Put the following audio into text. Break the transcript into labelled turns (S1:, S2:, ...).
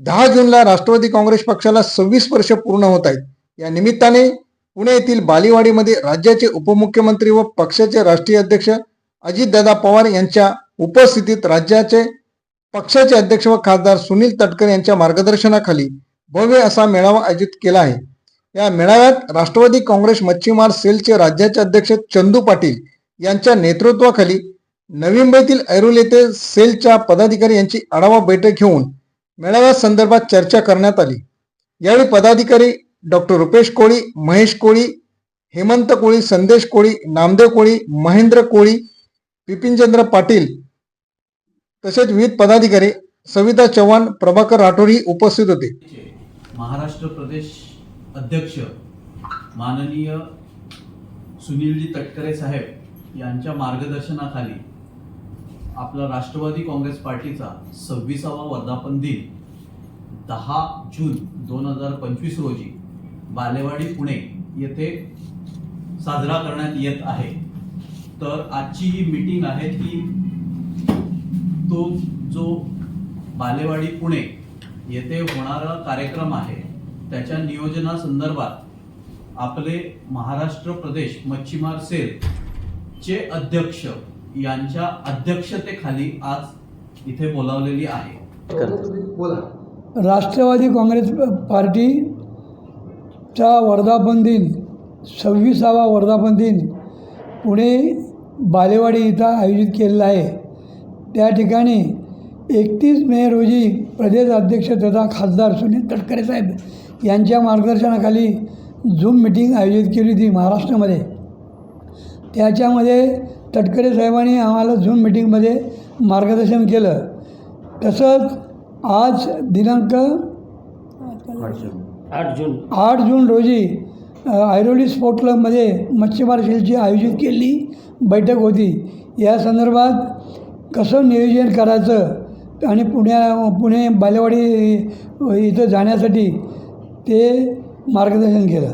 S1: दहा जूनला राष्ट्रवादी काँग्रेस पक्षाला सव्वीस वर्ष पूर्ण होत आहेत. या निमित्ताने पुणे येथील बालीवाडीमध्ये राज्याचे उपमुख्यमंत्री व पक्षाचे राष्ट्रीय अध्यक्ष अजितदादा पवार यांच्या उपस्थितीत राज्याचे पक्षाचे अध्यक्ष व खासदार सुनील तटकर यांच्या मार्गदर्शनाखाली भव्य असा मेळावा आयोजित केला आहे. या मेळाव्यात राष्ट्रवादी काँग्रेस मच्छीमार सेलचे राज्याचे अध्यक्ष चंदू पाटील यांच्या नेतृत्वाखाली नवी मुंबईतील ऐरोल येथे सेलच्या पदाधिकारी यांची आढावा बैठक घेऊन मेळाव्या संदर्भात चर्चा करण्यात आली. यावेळी पदाधिकारी डॉक्टर रुपेश कोळी महेश कोळी हेमंत कोळी संदेश कोळी नामदेव कोळी महेंद्र कोळी बिपिनचंद्र पाटील तसेच विविध पदाधिकारी सविता चव्हाण प्रभाकर राठोड ही उपस्थित होते.
S2: महाराष्ट्र प्रदेश अध्यक्ष माननीय सुनीलजी तटकरे साहेब यांच्या मार्गदर्शनाखाली आपला राष्ट्रवादी काँग्रेस पार्टीचा सव्वीसावा वर्धापन दिन दहा जून दोन हजार पंचवीस रोजी बालेवाडी पुणे येथे साजरा करण्यात येत आहे. तर आजची ही मीटिंग आहे ती तो जो बालेवाडी पुणे येथे होणारा कार्यक्रम आहे त्याच्या नियोजनासंदर्भात आपले महाराष्ट्र प्रदेश मच्छीमार सेल चे अध्यक्ष यांच्या अध्यक्षतेखाली आज इथे बोलावलेली आहे.
S3: राष्ट्रवादी काँग्रेस पार्टीचा वर्धापन दिन सव्वीसावा वर्धापन दिन पुणे बालेवाडी इथं आयोजित केलेला आहे. त्या ठिकाणी एकतीस मे रोजी प्रदेश अध्यक्ष तथा खासदार सुनील तटकरे साहेब यांच्या मार्गदर्शनाखाली झूम मिटिंग आयोजित केली होती महाराष्ट्रामध्ये. त्याच्यामध्ये तटकरे साहेबांनी आम्हाला झूम मिटिंगमध्ये मार्गदर्शन केलं. तसंच आज दिनांक
S4: आठ जून.
S3: आठ जून रोजी ऐरोली स्पोर्ट क्लबमध्ये मच्छीमार सेलची आयोजित केलेली बैठक होती. या संदर्भात कसं नियोजन करायचं आणि पुण्या पुणे बालेवाडी इथं जाण्यासाठी ते मार्गदर्शन केलं.